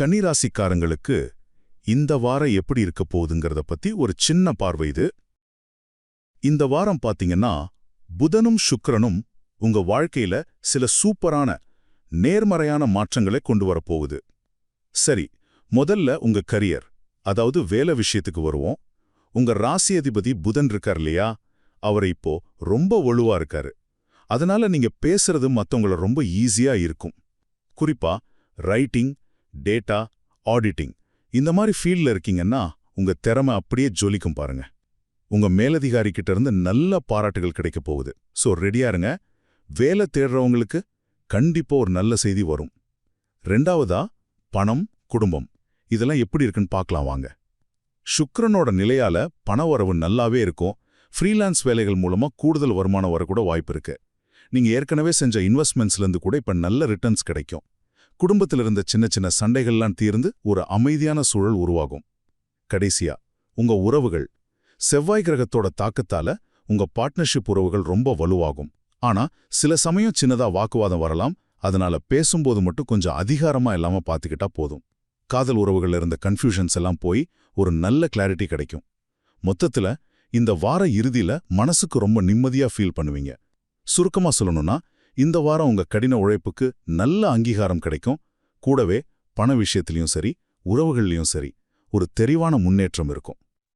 கன்னிராசிக்காரங்களுக்கு இந்த வாரம் எப்படி இருக்க போகுதுங்கிறத பத்தி ஒரு சின்ன பார்வை இது. இந்த வாரம் பாத்தீங்கன்னா புதனும் சுக்கரனும் உங்க வாழ்க்கையில சில சூப்பரான நேர்மறையான மாற்றங்களை கொண்டு வரப்போகுது சரி முதல்ல உங்க கரியர் அதாவது வேலை விஷயத்துக்கு வருவோம். உங்க ராசி அதிபதி புதன் இருக்கார் இல்லையா? அவர் இப்போ ரொம்ப ஒழுவா இருக்காரு. அதனால நீங்க பேசுறது மத்தவங்கள ரொம்ப ஈஸியா இருக்கும். குறிப்பா ரைட்டிங் டேட்டா ஆடிட்டிங் இந்த மாதிரி ஃபீல்ட்ல இருக்கீங்கன்னா உங்க திறமை அப்படியே ஜொலிக்கும் பாருங்க. உங்க மேலதிகாரி கிட்ட இருந்து நல்ல பாராட்டுகள் கிடைக்க போகுது. சோ ரெடியாருங்க வேலை தேடுறவங்களுக்கு கண்டிப்பா ஒரு நல்ல செய்தி வரும். ரெண்டாவதா பணம் குடும்பம். இதெல்லாம் எப்படி இருக்குன்னு பார்க்கலாம் வாங்க. சுக்கரனோட நிலையால பண வரவு நல்லாவே இருக்கும். ஃப்ரீலான்ஸ் வேலைகள் மூலமா கூடுதல் வருமானம் வரக்கூட வாய்ப்பு இருக்கு. நீங்க ஏற்கனவே செஞ்ச இன்வெஸ்ட்மெண்ட்ஸ்லேருந்து கூட இப்ப நல்ல ரிட்டர்ன்ஸ் கிடைக்கும். குடும்பத்தில் இருந்த சின்ன சின்ன சண்டைகள்லாம் தீர்ந்து ஒரு அமைதியான சூழல் உருவாகும். கடைசியா உங்க உறவுகள் செவ்வாய் கிரகத்தோட தாக்கத்தால உங்க பார்ட்னர்ஷிப் உறவுகள் ரொம்ப வலுவாகும். ஆனா சில சமயம் சின்னதா வாக்குவாதம் வரலாம் அதனால பேசும்போது மட்டும் கொஞ்சம் அதிகாரமா இல்லாம பாத்துக்கிட்டா போதும். காதல் உறவுகள்ல இருந்த கன்ஃபியூஷன்ஸ் எல்லாம் போய் ஒரு நல்ல கிளாரிட்டி கிடைக்கும். மொத்தத்துல இந்த வார இறுதியில மனசுக்கு ரொம்ப நிம்மதியா ஃபீல் பண்ணுவீங்க. சுருக்கமா சொல்லணும்னா இந்த வாரம் உங்க கடின உழைப்புக்கு நல்ல அங்கீகாரம் கிடைக்கும். கூடவே பண விஷயத்திலையும் சரி உறவுகள்லயும் சரி ஒரு தெரிவான முன்னேற்றம் இருக்கும்.